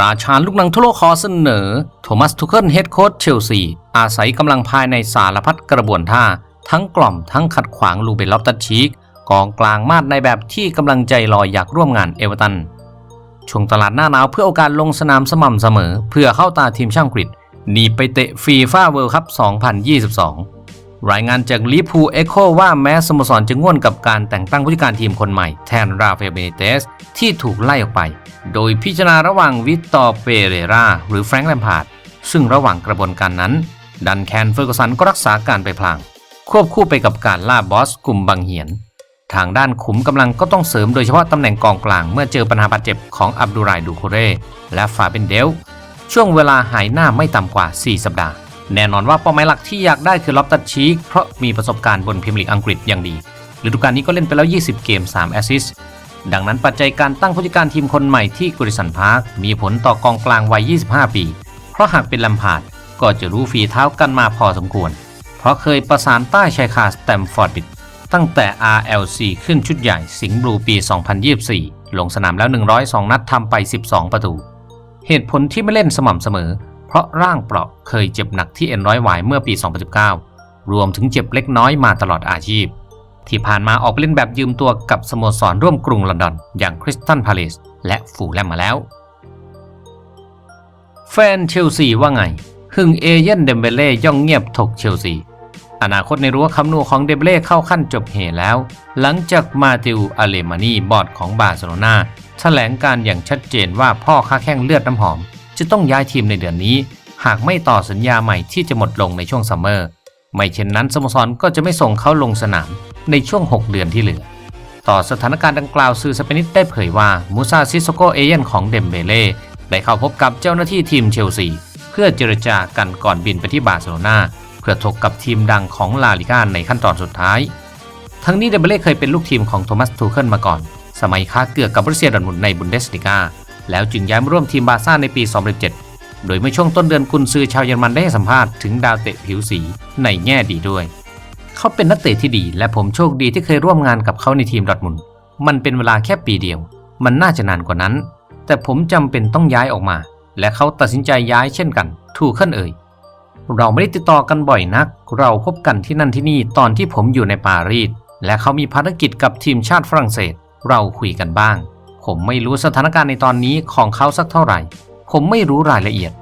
ราชาลูกหนังทั่วโลกขอเสนอ โทมัสทุเคิลเฮดโค้ชเชลซี อาศัยกำลังภายในสารพัดกระบวนท่า ทั้งกล่อมทั้งขัดขวางลูเบลลอฟตัสชีกกองกลางมาดในแบบที่กำลังใจลอยอยากร่วมงานเอเวอร์ตันช่วงตลาดหน้าหนาวเพื่อโอกาสลงสนามสม่ำเสมอ เพื่อเข้าตาทีมช่างกรีกหนีไปเตะฟีฟ่าเวิลด์คัพ 2022 รายงานจากลิพูเอ็กโคว่าแม้สโมสรจะง่วนกับการแต่งตั้งผู้จัดการทีมคนใหม่แทนราฟาเอลเบเนเตสที่ถูกไล่ออกไป โดยพิจารณาระหว่างวิตตอร์เปเรราหรือแฟรงค์แลมพาร์ดซึ่งระหว่างกระบวนการนั้น ดันแคนเฟอร์กสันก็รักษาการไปพลาง ควบคู่ไปกับการล่าบอสกลุ่มบังเหียน ทางด้านขุมกำลังก็ต้องเสริมโดยเฉพาะตำแหน่งกองกลางเมื่อเจอปัญหาบาดเจ็บของอับดุไรดูโคเรและฟาเบนเดลช่วงเวลาหายหน้าไม่ต่ำกว่า 4 สัปดาห์ แน่นอนว่าเป้าหมายหลักที่อยากได้คือล็อบตัดชีกเพราะมีประสบการณ์บนพรีเมียร์ลีกอังกฤษอย่างดีฤดูกาลนี้ก็เล่นไปแล้ว 20 เกม 3 แอสซิสต์ดังนั้นปัจจัยการตั้งผู้จัดการทีมคนใหม่ที่กุริสันพาร์คมีผลต่อกองกลางวัย 25 ปี เพราะหากเป็นลำพาร์ดก็จะรู้ฝีเท้ากันมาพอสมควร เพราะเคยประสานใต้ชายคาสแตมฟอร์ดบิดตั้งแต่ RLC ขึ้นชุดใหญ่สิงห์บลูปี 2024 ลงสนามแล้ว 102 นัดทำไป 12 ประตู เหตุผลที่ไม่เล่นสม่ำเสมอ ราะร่างเปราะเคยเจ็บหนักที่เอ็นร้อยหวายเมื่อปี 2019 รวมถึงเจ็บเล็กน้อยมาตลอดอาชีพ ที่ผ่านมาออกไปเล่นแบบยืมตัวกับสโมสรร่วมกรุงลอนดอน อย่างคริสตันพาเลสและฟูแลมมาแล้ว แฟนเชลซีว่าไง หึงเอเย่นเดมเบเล่ย่องเงียบถกเชลซีอนาคตในรั้วคำนูของเดมเบเล่เข้าขั้นจบเหแล้ว หลังจากมาติวอเลมานีบอร์ดของบาร์เซโลนาแถลงการอย่างชัดเจนว่าพ่อค้าแข้งเลือดน้ำหอม จะต้องย้ายทีมในเดือนนี้ หากไม่ต่อสัญญาใหม่ที่จะหมดลงในช่วงซัมเมอร์ ไม่เช่นนั้นสโมสรก็จะไม่ส่งเขาลงสนามในช่วง 6 เดือนที่เหลือ ต่อสถานการณ์ดังกล่าวสื่อสเปนิสได้เผยว่ามูซาซิโซโกเอเยนของเดมเบเล่ได้เข้าพบกับเจ้าหน้าที่ทีมเชลซีเพื่อเจรจากันก่อนบินไปที่บาร์เซโลนาเพื่อถกกับทีมดังของลาลิก้าในขั้นตอนสุดท้าย ทั้งนี้เดมเบเล่เคยเป็นลูกทีมของโทมัสทูเคิลมาก่อน สมัยค้าเกือกกับบรูเซียดอร์ทมุนในบุนเดสลิก้า แล้วจึงย้ายมาร่วมทีมบาซ่าในปี 2007 โดยเมื่อช่วงต้นเดือนกุนซือชาวเยอรมันได้ให้สัมภาษณ์ถึงดาวเตะผิวสีในแง่ดีด้วย เขาเป็นนักเตะที่ดี และผมโชคดีที่เคยร่วมงานกับเขาในทีมดอทมุนมันเป็นเวลาแค่ปีเดียว มันน่าจะนานกว่านั้น แต่ผมจำเป็นต้องย้ายออกมา และเขาตัดสินใจย้ายเช่นกันทูกเคิลเอ่ยเราไม่ได้ติดต่อกันบ่อยนัก เราพบกันที่นั่นที่นี่ตอนที่ผมอยู่ในปารีส และเขามีภารกิจกับทีมชาติฝรั่งเศส เราคุยกันบ้าง ผมไม่รู้สถานการณ์ในตอนนี้ของเขาสักเท่าไหร่ ผมไม่รู้รายละเอียด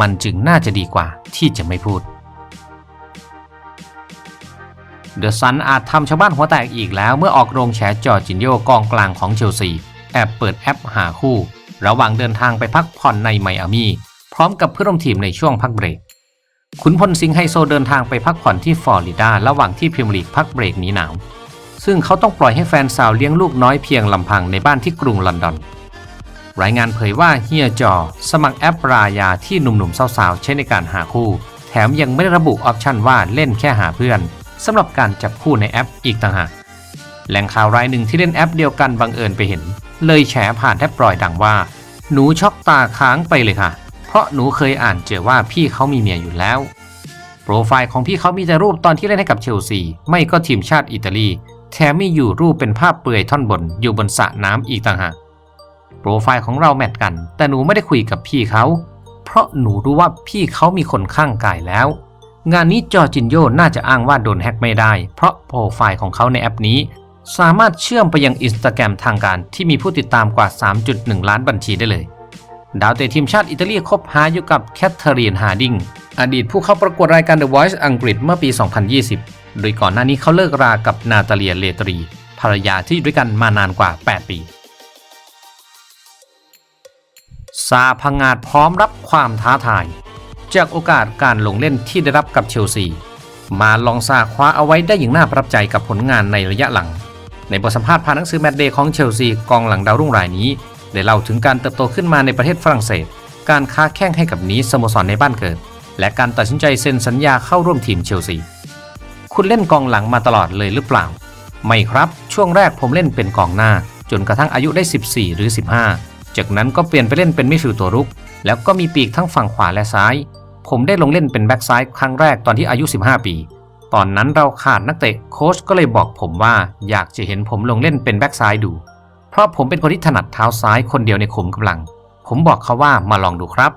มันจึงน่าจะดีกว่าที่จะไม่พูด เดอะซันอาจทำชาวบ้านหัวแตกอีกแล้วเมื่อออกโรงแฉจอร์จินโยกองกลางของเชลซี แอบเปิดแอปหาคู่ ระหว่างเดินทางไปพักผ่อนในไมอามีพร้อมกับเพื่อนร่วมทีมในช่วงพักเบรกขุนพลสิงห์ไฮโซเดินทางไปพักผ่อนที่ฟลอริดา ระหว่างที่พรีเมียร์ลีกพักเบรกหนีหนาว ซึ่งเขาต้องปล่อยให้แฟนสาวเลี้ยงลูกน้อยเพียงลำพังในบ้านที่กรุงลอนดอน รายงานเผยว่าเฮียจอ สมัครแอปรายาที่หนุ่มๆสาวๆใช้ในการหาคู่ แถมยังไม่ได้ระบุออปชันว่าเล่นแค่หาเพื่อนสำหรับการจับคู่ในแอปอีกต่างหากแหล่งข่าวรายหนึ่งที่เล่นแอปเดียวกันบังเอิญไปเห็น เลยแฉผ่านแทบปล่อยดังว่า หนูช็อกตาค้างไปเลยค่ะ เพราะหนูเคยอ่านเจอว่าพี่เขามีเมียอยู่แล้ว โปรไฟล์ของพี่เขามีแต่รูปตอนที่เล่นให้กับเชลซี ไม่ก็ทีมชาติอิตาลี แถมมีอยู่รูปเป็นภาพเปลือยท่อนบนอยู่บนสระน้ำอีกต่างหาก โปรไฟล์ของเราแมทกัน แต่หนูไม่ได้คุยกับพี่เขา เพราะหนูรู้ว่าพี่เขามีคนข้างกายแล้ว งานนี้จอร์จินโยน่าจะอ้างว่าโดนแฮ็กไม่ได้ เพราะโปรไฟล์ของเขาในแอปนี้ สามารถเชื่อมไปยังอินสตาแกรมทางการที่มีผู้ติดตามกว่า 3.1 ล้านบัญชีได้เลย ดาวเตะทีมชาติอิตาลีคบหาอยู่กับแคทเธอรีนฮาร์ดิงอดีตผู้เข้าประกวดรายการ The Voice อังกฤษเมื่อปี 2020 โดยก่อนหน้านี้เขาเลิกรากับนาตาเลียเลตรี ภรรยาที่อยู่ด้วยกันมานานกว่า 8 ปี ซาพังงาดพร้อมรับความท้าทาย จากโอกาสการลงเล่นที่ได้รับกับเชลซี มาลองซาคว้าเอาไว้ได้อย่างน่าประทับใจกับผลงานในระยะหลัง ในบทสัมภาษณ์ผ่านหนังสือแมตเดย์ของเชลซีกองหลังดาวรุ่งรายนี้ ได้เล่าถึงการเติบโตขึ้นมาในประเทศฝรั่งเศส การค้าแข่งให้กับนี้สโมสรในบ้านเกิด และการตัดสินใจเซ็นสัญญาเข้าร่วมทีมเชลซี คุณเล่นกองหลังมาตลอดเลยหรือเปล่า ไม่ครับ ช่วงแรกผมเล่นเป็นกองหน้า จนกระทั่งอายุได้ 14 หรือ 15 จากนั้นก็เปลี่ยนไปเล่นเป็นมิดฟิลด์ตัวรุก แล้วก็มีปีกทั้งฝั่งขวาและซ้าย ผมได้ลงเล่นเป็นแบ็กซ้ายครั้งแรกตอนที่อายุ 15 ปี ตอนนั้นเราขาดนักเตะโค้ชก็เลยบอกผมว่าอยากจะเห็นผมลงเล่นเป็นแบ็กซ้ายดู เพราะผมเป็นคนที่ถนัดเท้าซ้ายคนเดียวในขุมกำลัง ผมบอกเขาว่ามาลองดูครับ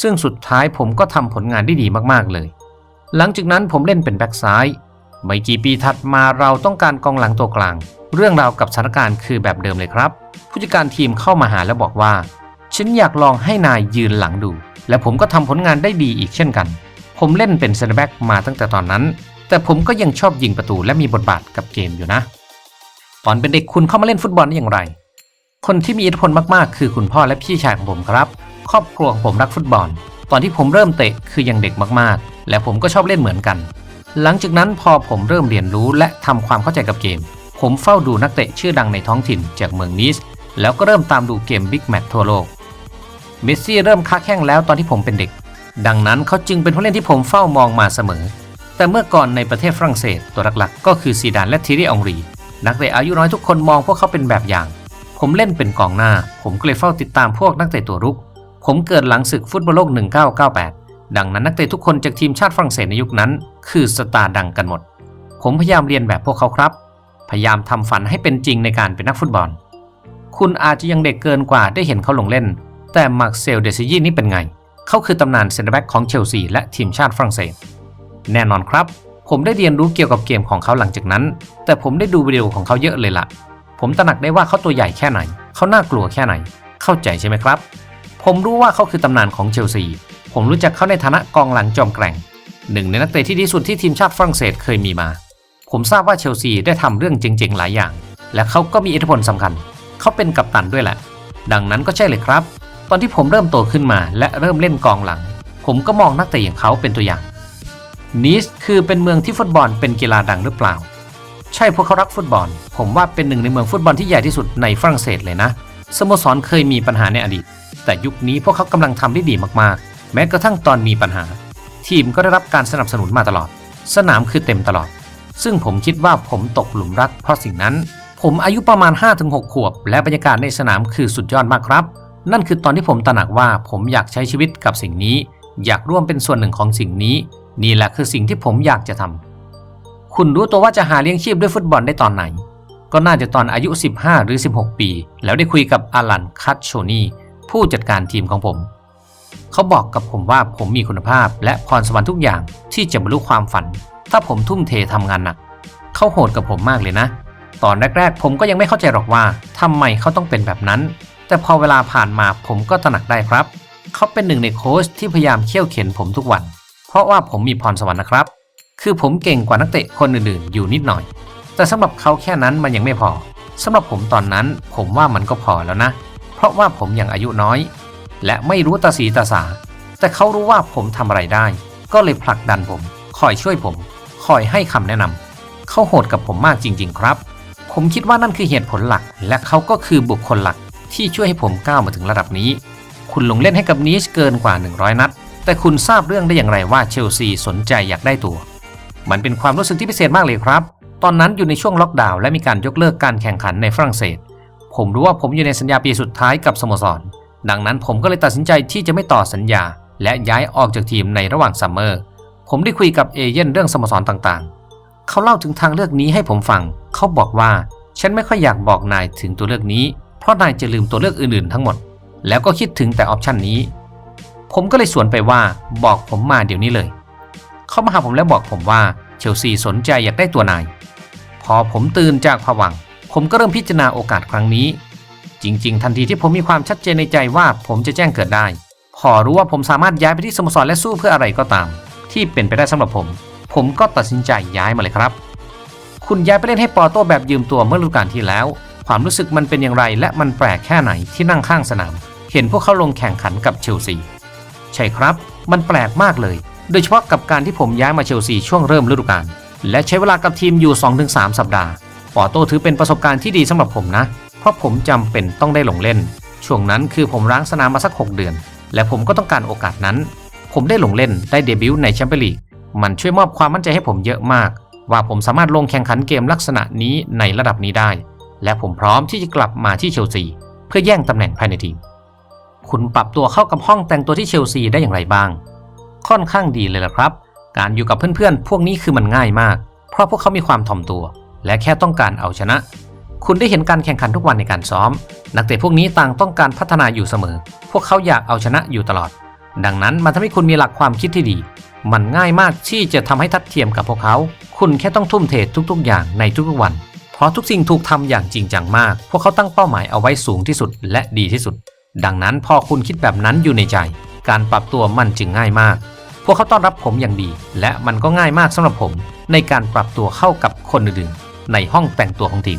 ซึ่งสุดท้ายผมก็ทำผลงานได้ดีมากๆเลยหลังจากนั้นผมเล่นเป็นแบ็กซ้าย ไม่กี่ปีถัดมาเราต้องการกองหลังตัวกลาง เรื่องราวกับสถานการณ์คือแบบเดิมเลยครับ ผู้จัดการทีมเข้ามาหาและบอกว่า ฉันอยากลองให้นายยืนหลังดู และผมก็ทำผลงานได้ดีอีกเช่นกัน ผมเล่นเป็นเซนเตอร์แบ็กมาตั้งแต่ตอนนั้น แต่ผมก็ยังชอบยิงประตูและมีบทบาทกับเกมอยู่นะ ตอนเป็นเด็กคุณเข้ามาเล่นฟุตบอลได้อย่างไร คนที่มีอิทธิพลมากๆ คือคุณพ่อและพี่ชายของผมครับ ครอบครัวของผมรักฟุตบอล ตอนที่ผมเริ่มเตะคือยังเด็กมากๆ และผมก็ชอบเล่นเหมือนกัน หลังจากนั้นพอผมเริ่มเรียนรู้และทำความเข้าใจกับเกม ผมเฝ้าดูนักเตะชื่อดังในท้องถิ่นจากเมืองนิสแล้วก็เริ่มตามดูเกมบิ๊กแมตช์ทั่วโลก เมสซี่เริ่มค้าแข้งแล้วตอนที่ผมเป็นเด็ก ดังนั้นเขาจึงเป็นผู้เล่นที่ผมเฝ้ามองมาเสมอ แต่เมื่อก่อนในประเทศฝรั่งเศสตัวหลักๆ ก็คือซีดานและทีรีอองรี นักเตะอายุน้อยทุกคนมองพวกเขาเป็นแบบอย่าง ผมเล่นเป็นกองหน้า ผมก็เลยเฝ้าติดตามพวกนักเตะตัวรุก ผมเกิดหลังศึกฟุตบอลโลก 1998 ดังนั้นนักเตะทุกคนจากทีมชาติฝรั่งเศสในยุคนั้น คือสตาร์ดังกันหมด ผมพยายามเรียนแบบพวกเขาครับ พยายามทำฝันให้เป็นจริงในการเป็นนักฟุตบอล คุณอาจจะยังเด็กเกินกว่าได้เห็นเขาลงเล่น แต่มาร์เซลเดซิยี่นี่เป็นไง เขาคือตำนานเซนเตอร์แบ็กของเชลซีและทีมชาติฝรั่งเศส แน่นอนครับ ผมได้เรียนรู้เกี่ยวกับเกมของเขาหลังจากนั้น แต่ผมได้ดูวิดีโอของเขาเยอะเลยล่ะ ผมตระหนักได้ว่าเขาตัวใหญ่แค่ไหน เขาน่ากลัวแค่ไหน เข้าใจใช่ไหมครับ ผมรู้ว่าเขาคือตำนานของเชลซี ผมรู้จักเขาในฐานะกองหลังจอมแกร่ง หนึ่งในนักเตะที่ดีสุดที่ทีมชาติฝรั่งเศสเคยมีมา ผมทราบว่าเชลซีได้ทำเรื่องเจ๋งๆหลายอย่าง และเขาก็มีอิทธิพลสำคัญ เขาเป็นกัปตันด้วยแหละ ดังนั้นก็ใช่เลยครับ ตอนที่ผมเริ่มโตขึ้นมาและเริ่มเล่นกองหลัง ผมก็มองนักเตะอย่างเขาเป็นตัวอย่างนิสคือเป็นเมืองที่ฟุตบอลเป็นกีฬาดังหรือเปล่า ใช่พวกเขารักฟุตบอล ผมว่าเป็นหนึ่งในเมืองฟุตบอลที่ใหญ่ที่สุดในฝรั่งเศสเลยนะสโมสรเคยมีปัญหาในอดีต แต่ยุคนี้พวกเขากำลังทำได้ดีมากๆ แม้กระทั่งตอนมีปัญหา ทีมก็ได้รับการสนับสนุนมาตลอด สนามคือเต็มตลอด ซึ่งผมคิดว่าผมตกหลุมรักเพราะสิ่งนั้น ผมอายุประมาณ 5-6 ขวบ และบรรยากาศในสนามคือสุดยอดมากครับ นั่นคือตอนที่ผมตระหนักว่าผมอยากใช้ชีวิตกับสิ่งนี้ อยากร่วมเป็นส่วนหนึ่งของสิ่งนี้ นี่แหละคือสิ่งที่ผมอยากจะทำคุณรู้ตัวว่าจะหาเลี้ยงชีพด้วยฟุตบอลได้ตอนไหน ก็น่าจะตอนอายุ 15 หรือ 16 ปี แล้วได้คุยกับอาลันคัตโชนีผู้จัดการทีมของผม เขาบอกกับผมว่าผมมีคุณภาพและพรสวรรค์ทุกอย่างที่จะบรรลุความฝัน ถ้าผมทุ่มเททำงานหนักเขาโหดกับผมมากเลยนะ ตอนแรก ๆ ผมก็ยังไม่เข้าใจหรอกว่าทำไมเขาต้องเป็นแบบนั้น แต่พอเวลาผ่านมาผมก็ตระหนักได้ครับ เขาเป็นหนึ่งในโค้ชที่พยายามเขี่ยวเข็นผมทุกวัน เพราะว่าผมมีพรสวรรค์นะครับ คือผมเก่งกว่านักเตะคนอื่นๆ อยู่นิดหน่อย แต่สำหรับเขาแค่นั้นมันยังไม่พอสำหรับผมตอนนั้นผมว่ามันก็พอแล้วนะ เพราะว่าผมยังอายุน้อย และไม่รู้ตาสีตาสา แต่เขารู้ว่าผมทำอะไรได้ ก็เลยผลักดันผม คอยช่วยผม คอยให้คำแนะนำเขาโหดกับผมมากจริง ๆ ครับ ผมคิดว่านั่นคือเหตุผลหลัก และเขาก็คือบุคคลหลักที่ช่วยให้ผมก้าวมาถึงระดับนี้ คุณลงเล่นให้กับนีชเกินกว่า 100 นัด แต่คุณทราบเรื่องได้อย่างไรว่าเชลซีสนใจอยากได้ตัว มันเป็นความรู้สึกที่พิเศษมากเลยครับ ตอนนั้นอยู่ในช่วงล็อกดาวน์และมีการยกเลิกการแข่งขันในฝรั่งเศส ผมรู้ว่าผมอยู่ในสัญญาปีสุดท้ายกับสโมสร ดังนั้นผมก็เลยตัดสินใจที่จะไม่ต่อสัญญา และย้ายออกจากทีมในระหว่างซัมเมอร์ ผมได้คุยกับเอเย่นเรื่องสโมสรต่างๆ เขาเล่าถึงทางเลือกนี้ให้ผมฟัง เขาบอกว่าฉันไม่ค่อยอยากบอกนายถึงตัวเลือกนี้ เพราะนายจะลืมตัวเลือกอื่นๆ ทั้งหมด แล้วก็คิดถึงแต่ออปชันนี้ ผมก็เลยสวนไปว่าบอกผมมาเดี๋ยวนี้เลย เขามาหาผมแล้วบอกผมว่าเชลซีสนใจอยากได้ตัวนาย พอผมตื่นจากผวัง ผมก็เริ่มพิจารณาโอกาสครั้งนี้ จริง ๆ ทันทีที่ผมมีความชัดเจนในใจว่าผมจะแจ้งเกิดได้ พอรู้ว่าผมสามารถย้ายไปที่สโมสรและสู้เพื่ออะไรก็ตาม ที่เป็นไปได้สำหรับผม ผมก็ตัดสินใจย้ายมาเลยครับ คุณย้ายไปเล่นให้ปอโต้แบบยืมตัวเมื่อฤดูกาลที่แล้ว ความรู้สึกมันเป็นอย่างไร และมันแปลกแค่ไหนที่นั่งข้างสนาม เห็นพวกเขาลงแข่งขันกับเชลซีใช่ครับ มันแปลกมากเลย โดยเฉพาะกับการที่ผมย้ายมาเชลซีช่วงเริ่มฤดูกาลและใช้เวลากับทีมอยู่ 2-3 สัปดาห์ปอโต้ถือเป็นประสบการณ์ที่ดีสำหรับผมนะ เพราะผมจำเป็นต้องได้ลงเล่น ช่วงนั้นคือผมร้างสนามมาสัก 6 เดือน และผมก็ต้องการโอกาสนั้น ผมได้ลงเล่นได้เดบิวต์ในแชมเปี้ยนลีกมันช่วยมอบความมั่นใจให้ผมเยอะมาก ว่าผมสามารถลงแข่งขันเกมลักษณะนี้ในระดับนี้ได้ และผมพร้อมที่จะกลับมาที่เชลซี เพื่อแย่งตำแหน่งภายในทีมคุณปรับตัวเข้ากับห้องแต่งตัวที่เชลซีได้อย่างไรบ้าง ค่อนข้างดีเลยล่ะครับ การอยู่กับเพื่อนๆ พวกนี้คือมันง่ายมาก เพราะพวกเขามีความถ่อมตัว และแค่ต้องการเอาชนะ คุณได้เห็นการแข่งขันทุกวันในการซ้อม นักเตะพวกนี้ต่างต้องการพัฒนาอยู่เสมอ พวกเขาอยากเอาชนะอยู่ตลอด ดังนั้นมันทำให้คุณมีหลักความคิดที่ดี มันง่ายมากที่จะทำให้ทัดเทียมกับพวกเขา คุณแค่ต้องทุ่มเททุกๆ อย่างในทุกๆวัน เพราะทุกสิ่งถูกทำอย่างจริงจังมาก พวกเขาตั้งเป้าหมายเอาไว้สูงที่สุดและดีที่สุด ดังนั้นพอคุณคิดแบบนั้นอยู่ในใจ การปรับตัวมันจึงง่ายมาก พวกเขาต้อนรับผมอย่างดี และมันก็ง่ายมากสำหรับผม ในการปรับตัวเข้ากับคนอื่นๆในห้องแต่งตัวของทีม